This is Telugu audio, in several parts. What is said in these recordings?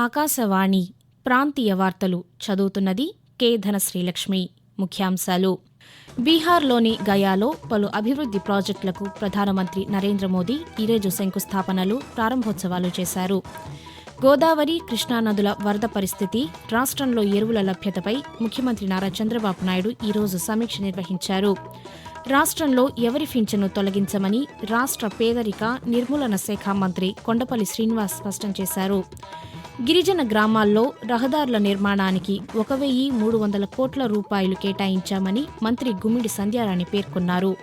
ఆకాశవాణి ప్రాంతీయ వార్తలు చదువుతున్నది కె ధనశ్రీలక్ష్మి. ముఖ్యాంశాలు. బీహార్లోని గయాలో పలు అభివృద్ది ప్రాజెక్టులకు ప్రధానమంత్రి నరేంద్ర మోదీ ఈరోజు శంకుస్థాపనలు ప్రారంభోత్సవాలు చేశారు. గోదావరి కృష్ణానదుల వరద పరిస్థితి రాష్ట్రంలో ఎరువుల లభ్యతపై ముఖ్యమంత్రి నారా చంద్రబాబు నాయుడు ఈరోజు సమీక్ష నిర్వహించారు. రాష్ట్రంలో ఎవరి పింఛను తొలగించమని రాష్ట్ర పేదరిక నిర్మూలన శాఖ మంత్రి కొండపల్లి శ్రీనివాస్ స్పష్టం చేశారు. గిరిజన గ్రామాల్లో రహదారుల నిర్మాణానికి ఒక వెయ్యి మూడు వందల కోట్ల రూపాయలు కేటాయించామని మంత్రి గుమ్మిడి సంధ్యారాణి పేర్కొన్నారు.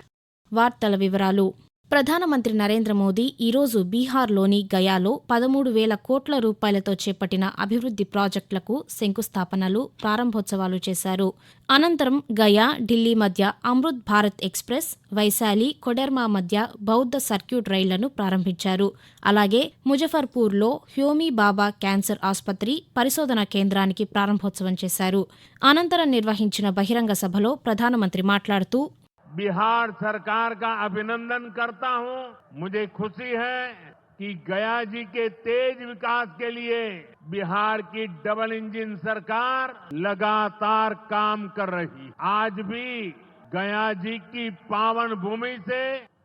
వార్తల వివరాలు ప్రధానమంత్రి నరేంద్ర మోదీ ఈరోజు బీహార్లోని గయాలో పదమూడు వేల కోట్ల రూపాయలతో చేపట్టిన అభివృద్ది ప్రాజెక్టులకు శంకుస్థాపనలు ప్రారంభోత్సవాలు చేశారు. అనంతరం గయా ఢిల్లీ మధ్య అమృత్ భారత్ ఎక్స్ప్రెస్ వైశాలి కొడెర్మా మధ్య బౌద్ధ సర్క్యూట్ రైళ్ళను ప్రారంభించారు. అలాగే ముజఫర్పూర్లో హ్యోమీ బాబా క్యాన్సర్ ఆసుపత్రి పరిశోధన కేంద్రానికి ప్రారంభోత్సవం చేశారు. అనంతరం నిర్వహించిన బహిరంగ సభలో ప్రధానమంత్రి మాట్లాడుతూ बिहार सरकार का अभिनंदन करता हूँ। मुझे खुशी है कि गया जी के तेज विकास के लिए बिहार की डबल इंजन सरकार लगातार काम कर रही। आज भी गया जी की पावन भूमि से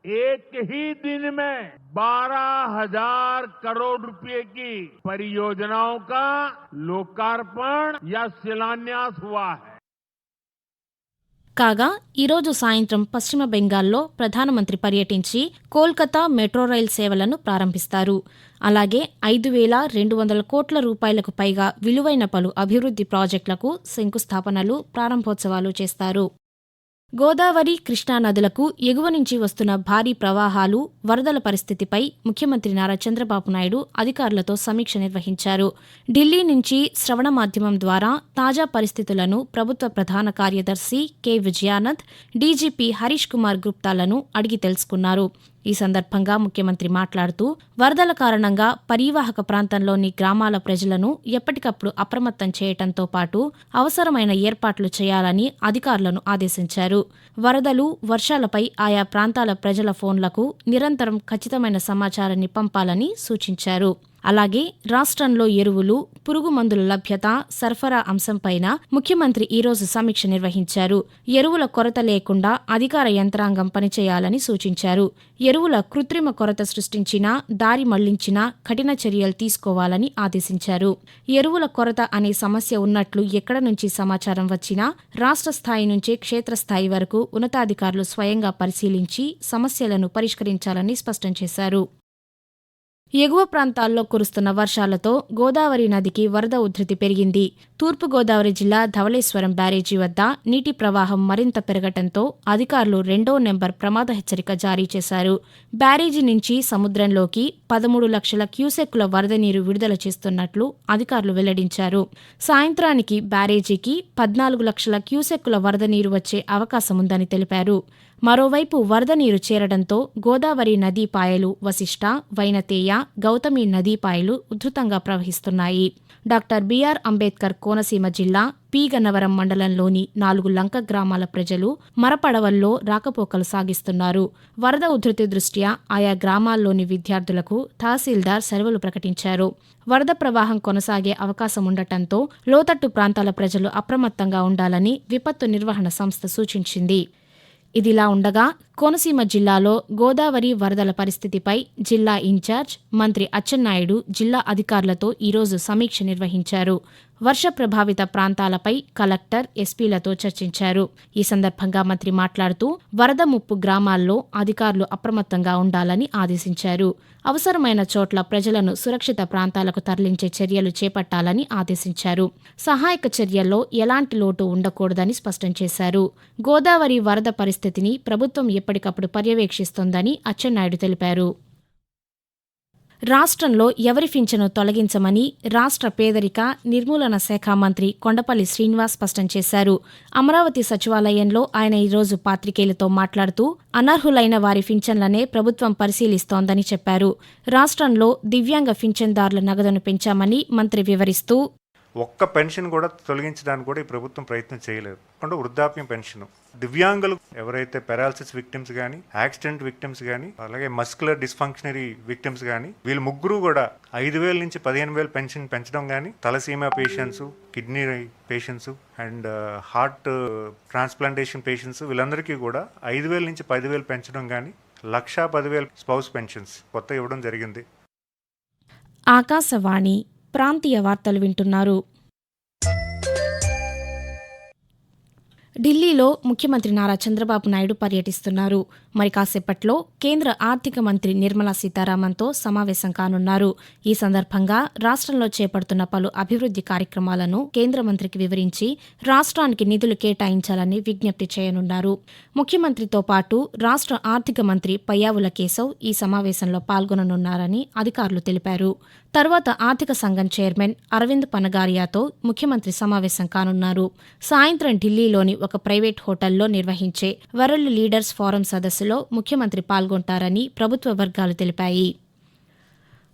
एक ही दिन में बारह हज़ार करोड़ रुपए की परियोजनाओं का लोकार्पण या शिलान्यास हुआ है। కాగా ఈరోజు సాయంత్రం పశ్చిమ బెంగాల్లో ప్రధానమంత్రి పర్యటించి కోల్కతా మెట్రో రైల్ సేవలను ప్రారంభిస్తారు. అలాగే ఐదు వేల రెండు వందల కోట్ల రూపాయలకు పైగా విలువైన పలు అభివృద్ది ప్రాజెక్టులకు శంకుస్థాపనలు ప్రారంభోత్సవాలు చేస్తారు. గోదావరి కృష్ణా నదులకు ఎగువ నుంచి వస్తున్న భారీ ప్రవాహాలు వరదల పరిస్థితిపై ముఖ్యమంత్రి నారా చంద్రబాబు నాయుడు అధికారులతో సమీక్ష నిర్వహించారు. ఢిల్లీ నుంచి శ్రవణ మాధ్యమం ద్వారా తాజా పరిస్థితులను ప్రభుత్వ ప్రధాన కార్యదర్శి కె. విజయానంద్ డీజీపీ హరీష్ కుమార్ గుప్తాలను అడిగి తెలుసుకున్నారు. ఈ సందర్భంగా ముఖ్యమంత్రి మాట్లాడుతూ వరదల కారణంగా పరీవాహక ప్రాంతంలోని గ్రామాల ప్రజలను ఎప్పటికప్పుడు అప్రమత్తం చేయటంతో పాటు అవసరమైన ఏర్పాట్లు చేయాలని అధికారులను ఆదేశించారు. వరదలు వర్షాలపై ఆయా ప్రాంతాల ప్రజల ఫోన్లకు నిరంతరం ఖచ్చితమైన సమాచారాన్ని పంపాలని సూచించారు. అలాగే రాష్ట్రంలో ఎరువులు పురుగు మందుల లభ్యత సరఫరా అంశంపైన ముఖ్యమంత్రి ఈరోజు సమీక్ష నిర్వహించారు. ఎరువుల కొరత లేకుండా అధికార యంత్రాంగం పనిచేయాలని సూచించారు. ఎరువుల కృత్రిమ కొరత సృష్టించినా దారి మళ్ళించినా కఠిన చర్యలు తీసుకోవాలని ఆదేశించారు. ఎరువుల కొరత అనే సమస్య ఉన్నట్లు ఎక్కడ నుంచి సమాచారం వచ్చినా రాష్ట్ర స్థాయి నుంచే క్షేత్రస్థాయి వరకు ఉన్నతాధికారులు స్వయంగా పరిశీలించి సమస్యలను పరిష్కరించాలని స్పష్టం చేశారు. ఎగువ ప్రాంతాల్లో కురుస్తున్న వర్షాలతో గోదావరి నదికి వరద ఉధృతి పెరిగింది. తూర్పుగోదావరి జిల్లా ధవళేశ్వరం బ్యారేజీ వద్ద నీటి ప్రవాహం మరింత పెరగటంతో అధికారులు రెండో నెంబర్ ప్రమాద హెచ్చరిక జారీ చేశారు. బ్యారేజీ నుంచి సముద్రంలోకి పదమూడు లక్షల క్యూసెక్కుల వరద నీరు విడుదల చేస్తున్నట్లు అధికారులు వెల్లడించారు. సాయంత్రానికి బ్యారేజీకి పద్నాలుగు లక్షల క్యూసెక్కుల వరద నీరు వచ్చే అవకాశముందని తెలిపారు. మరోవైపు వరద నీరు చేరడంతో గోదావరి నదీపాయలు వశిష్ట వైనతేయ గౌతమి నదీపాయలు ఉధృతంగా ప్రవహిస్తున్నాయి. డాక్టర్ బిఆర్ అంబేద్కర్ కోనసీమ జిల్లా పీగన్నవరం మండలంలోని నాలుగు లంక గ్రామాల ప్రజలు మరపడవల్లో రాకపోకలు సాగిస్తున్నారు. వరద ఉధృతి దృష్ట్యా ఆయా గ్రామాల్లోని విద్యార్థులకు తహసీల్దార్ సెలవులు ప్రకటించారు. వరద ప్రవాహం కొనసాగే అవకాశం ఉండటంతో లోతట్టు ప్రాంతాల ప్రజలు అప్రమత్తంగా ఉండాలని విపత్తు నిర్వహణ సంస్థ సూచించింది. ఇదిలా ఉండగా కోనసీమ జిల్లాలో గోదావరి వరదల పరిస్థితిపై జిల్లా ఇన్ఛార్జ్ మంత్రి అచ్చెన్నాయుడు జిల్లా అధికారులతో ఈరోజు సమీక్ష నిర్వహించారు. వర్ష ప్రభావిత ప్రాంతాలపై కలెక్టర్ ఎస్పీలతో చర్చించారు. ఈ సందర్భంగా మంత్రి మాట్లాడుతూ వరద ముప్పు గ్రామాల్లో అధికారులు అప్రమత్తంగా ఉండాలని ఆదేశించారు. అవసరమైన చోట్ల ప్రజలను సురక్షిత ప్రాంతాలకు తరలించే చర్యలు చేపట్టాలని ఆదేశించారు. సహాయక చర్యల్లో ఎలాంటి లోటు ఉండకూడదని స్పష్టం చేశారు. గోదావరి వరద పరిస్థితిని ప్రభుత్వం ఎప్పటికప్పుడు పర్యవేక్షిస్తోందని అచ్చెన్నాయుడు తెలిపారు. రాష్ట్రంలో ఎవరి పింఛను తొలగించమని రాష్ట్ర పేదరిక నిర్మూలన శాఖ మంత్రి కొండపల్లి శ్రీనివాస్ స్పష్టం చేశారు. అమరావతి సచివాలయంలో ఆయన ఈరోజు పాత్రికేయులతో మాట్లాడుతూ అనర్హులైన వారి పింఛన్లనే ప్రభుత్వం పరిశీలిస్తోందని చెప్పారు. రాష్ట్రంలో దివ్యాంగ పింఛన్దారుల నగదును పెంచామని మంత్రి వివరిస్తూ ఒక్క పెన్షన్ కూడా తొలగించడానికి కూడా ఈ ప్రభుత్వం ప్రయత్నం చేయలేదు. అంటే వృద్ధాప్యం పెన్షన్. దివ్యాంగులు ఎవరైతే పెరాలసిస్ విక్టిమ్స్ కానీ యాక్సిడెంట్ విక్టిమ్స్ కానీ అలాగే మస్కులర్ డిస్ఫంక్షనరీ విక్టిమ్స్ కానీ వీళ్ళు ముగ్గురు కూడా ఐదు వేల నుంచి పదిహేను వేలు పెన్షన్ పెంచడం కానీ thalassemia patients kidney patients and heart transplantation patients వీళ్ళందరికీ కూడా ఐదు వేల నుంచి పదివేలు పెంచడం కానీ లక్షా పదివేలు స్పౌస్ పెన్షన్స్ కొత్త ఇవ్వడం జరిగింది. ఆకాశవాణి ప్రాంతీయ వార్తలు వింటున్నారు. ఢిల్లీలో ముఖ్యమంత్రి నారా చంద్రబాబు నాయుడు పర్యటిస్తున్నారు. మరి కాసేపట్లో కేంద్ర ఆర్థిక మంత్రి నిర్మలా సీతారామన్తో సమావేశం కానున్నారు. ఈ సందర్భంగా రాష్ట్రంలో చేపడుతున్న పలు అభివృద్ది కార్యక్రమాలను కేంద్ర మంత్రికి వివరించి రాష్ట్రానికి నిధులు కేటాయించాలని విజ్ఞప్తి చేయనున్నారు. ముఖ్యమంత్రితో పాటు రాష్ట్ర ఆర్థిక మంత్రి పయ్యావుల కేశవ్ ఈ సమావేశంలో పాల్గొననున్నారని అధికారులు తెలిపారు. తర్వాత ఆర్థిక సంఘం చైర్మన్ అరవింద్ పనగారియాతో ముఖ్యమంత్రి సమావేశం కానున్నారు. సాయంత్రం ఢిల్లీలోని ఒక ప్రైవేట్ హోటల్లో నిర్వహించే వరల్డ్ లీడర్స్ ఫోరం సదస్సులో ముఖ్యమంత్రి పాల్గొంటారని ప్రభుత్వ వర్గాలు తెలిపాయి.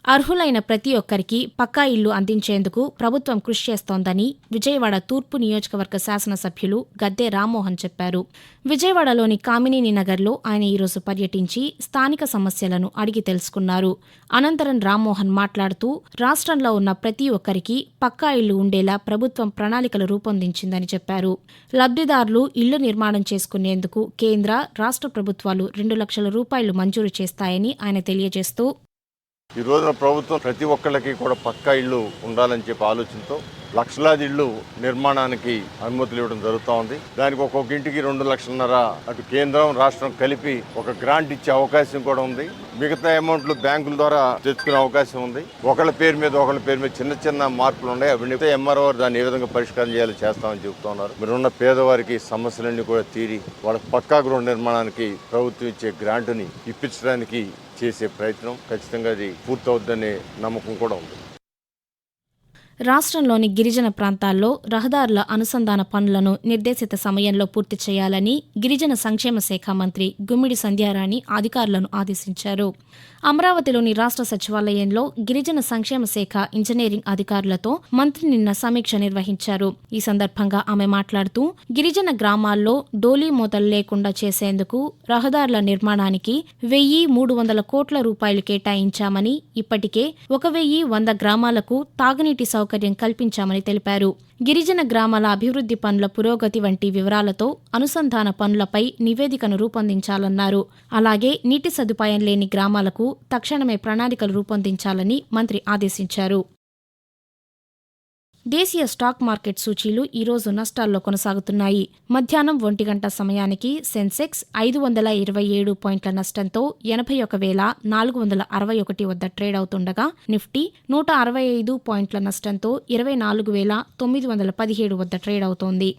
అర్హులైన ప్రతి ఒక్కరికి పక్కా ఇల్లు అందించేందుకు ప్రభుత్వం కృషి చేస్తోందని విజయవాడ తూర్పు నియోజకవర్గ శాసనసభ్యులు గద్దె రామ్మోహన్ చెప్పారు. విజయవాడలోని కామినేని నగర్లో ఆయన ఈరోజు పర్యటించి స్థానిక సమస్యలను అడిగి తెలుసుకున్నారు. అనంతరం రామ్మోహన్ మాట్లాడుతూ రాష్ట్రంలో ఉన్న ప్రతి ఒక్కరికి పక్కా ఇల్లు ఉండేలా ప్రభుత్వం ప్రణాళికలు రూపొందించిందని చెప్పారు. లబ్ధిదారులు ఇల్లు నిర్మాణం చేసుకునేందుకు కేంద్ర రాష్ట్ర ప్రభుత్వాలు రెండు లక్షల రూపాయలు మంజూరు చేస్తాయని ఆయన తెలియజేస్తూ ఈ రోజున ప్రభుత్వం ప్రతి ఒక్కళ్ళకి కూడా పక్కా ఇళ్ళు ఉండాలని చెప్పి ఆలోచనతో లక్షలాది ఇళ్ళు నిర్మాణానికి అనుమతులు ఇవ్వడం జరుగుతూ ఉంది. దానికి ఒక్కొక్క ఇంటికి రెండు లక్షలన్నర అటు కేంద్రం రాష్ట్రం కలిపి ఒక గ్రాంట్ ఇచ్చే అవకాశం కూడా ఉంది. మిగతా అమౌంట్లు బ్యాంకుల ద్వారా తెచ్చుకునే అవకాశం ఉంది. ఒకళ్ళ పేరు మీద ఒకళ్ళ పేరు మీద చిన్న చిన్న మార్పులు ఉన్నాయి. అవన్నీ ఎంఆర్ఓ దాన్ని ఏ విధంగా పరిష్కారం చేయాలో చేస్తామని చెబుతున్నారు మీరున్న పేదవారికి సమస్యలన్నీ కూడా తీరి వాళ్ళ పక్కా గృహ నిర్మాణానికి ప్రభుత్వం ఇచ్చే గ్రాంట్ని ఇప్పించడానికి చేసే ప్రయత్నం ఖచ్చితంగా అది పూర్తవుద్దనే నమ్మకం కూడా ఉంది. రాష్ట్రంలోని గిరిజన ప్రాంతాల్లో రహదారుల అనుసంధాన పనులను నిర్దేశిత సమయంలో పూర్తి చేయాలని గిరిజన సంక్షేమ శాఖ మంత్రి గుమ్మిడి సంధ్యారాణి అధికారులను ఆదేశించారు. అమరావతిలోని రాష్ట్ర సచివాలయంలో గిరిజన సంక్షేమ శాఖ ఇంజనీరింగ్ అధికారులతో మంత్రి నిన్న సమీక్ష నిర్వహించారు. ఈ సందర్భంగా ఆమె మాట్లాడుతూ గిరిజన గ్రామాల్లో డోలీ మూతలు లేకుండా చేసేందుకు రహదారుల నిర్మాణానికి వెయ్యి మూడు వందల కోట్ల రూపాయలు కేటాయించామని ఇప్పటికే ఒక వెయ్యి వంద గ్రామాలకు తాగునీటి సౌకర్యం సౌకర్యం కల్పించామని తెలిపారు. గిరిజన గ్రామాల అభివృద్ధి పనుల పురోగతి వంటి వివరాలతో అనుసంధాన పనులపై నివేదికను రూపొందించాలన్నారు. అలాగే నీటి సదుపాయం లేని గ్రామాలకు తక్షణమే ప్రణాళికలు రూపొందించాలని మంత్రి ఆదేశించారు. దేశీయ స్టాక్ మార్కెట్ సూచీలు ఈరోజు నష్టాల్లో కొనసాగుతున్నాయి. మధ్యాహ్నం ఒంటి గంట సమయానికి సెన్సెక్స్ ఐదు వందల ఇరవై ఏడు పాయింట్ల నష్టంతో ఎనభై ఒక వేల నాలుగు వందల అరవై ఒకటి వద్ద ట్రేడ్ అవుతుండగా నిఫ్టీ నూట అరవై ఐదు పాయింట్ల నష్టంతో ఇరవై నాలుగు వేల తొమ్మిది వందల పదిహేడు వద్ద ట్రేడ్ అవుతోంది.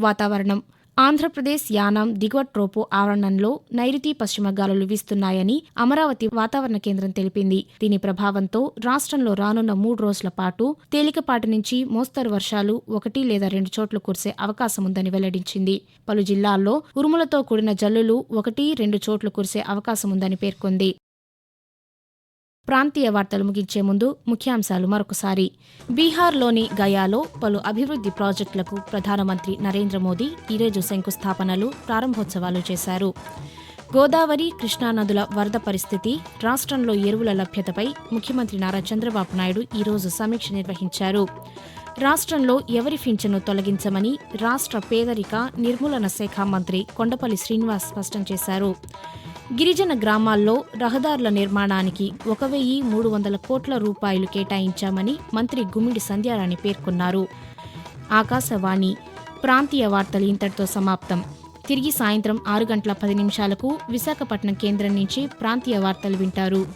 వాతావరణం ఆంధ్రప్రదేశ్ యానాం దిగువ ట్రోపో ఆవరణంలో నైరుతి పశ్చిమ గాలులు వీస్తున్నాయని అమరావతి వాతావరణ కేంద్రం తెలిపింది. దీని ప్రభావంతో రాష్ట్రంలో రానున్న మూడు రోజుల పాటు తేలికపాటి నుంచి మోస్తరు వర్షాలు ఒకటి లేదా రెండు చోట్ల కురిసే అవకాశం ఉందని వెల్లడించింది. పలు జిల్లాల్లో ఉరుములతో కూడిన జల్లులు ఒకటి రెండు చోట్ల కురిసే అవకాశం ఉందని పేర్కొంది. ప్రాంతీయ వార్తలు ముగించే ముందు ముఖ్యాంశాలు మరొకసారి. బీహార్లోని గయాలో పలు అభివృద్ధి ప్రాజెక్టులకు ప్రధానమంత్రి నరేంద్ర మోదీ ఈరోజు శంకుస్థాపనలు ప్రారంభోత్సవాలు చేశారు. గోదావరి కృష్ణానదుల వరద పరిస్థితి రాష్ట్రంలో ఎరువుల లభ్యతపై ముఖ్యమంత్రి నారా చంద్రబాబు నాయుడు ఈరోజు సమీక్ష నిర్వహించారు. రాష్ట్రంలో ఎవరి పింఛను తొలగించమని రాష్ట్ర పేదరిక నిర్మూలన శాఖ మంత్రి కొండపల్లి శ్రీనివాస్ స్పష్టం చేశారు. గిరిజన గ్రామాల్లో రహదారుల నిర్మాణానికి ఒక వెయ్యి మూడు వందల కోట్ల రూపాయలు కేటాయించామని మంత్రి గుమ్మిడి సంధ్యారాణి పేర్కొన్నారు. ఆకాశవాణి ప్రాంతీయ వార్తలు ఇంతటితో సమాప్తం. తిరిగి సాయంత్రం ఆరు గంటల పది నిమిషాలకు విశాఖపట్నం కేంద్రం నుంచి ప్రాంతీయ వార్తలు వింటారు.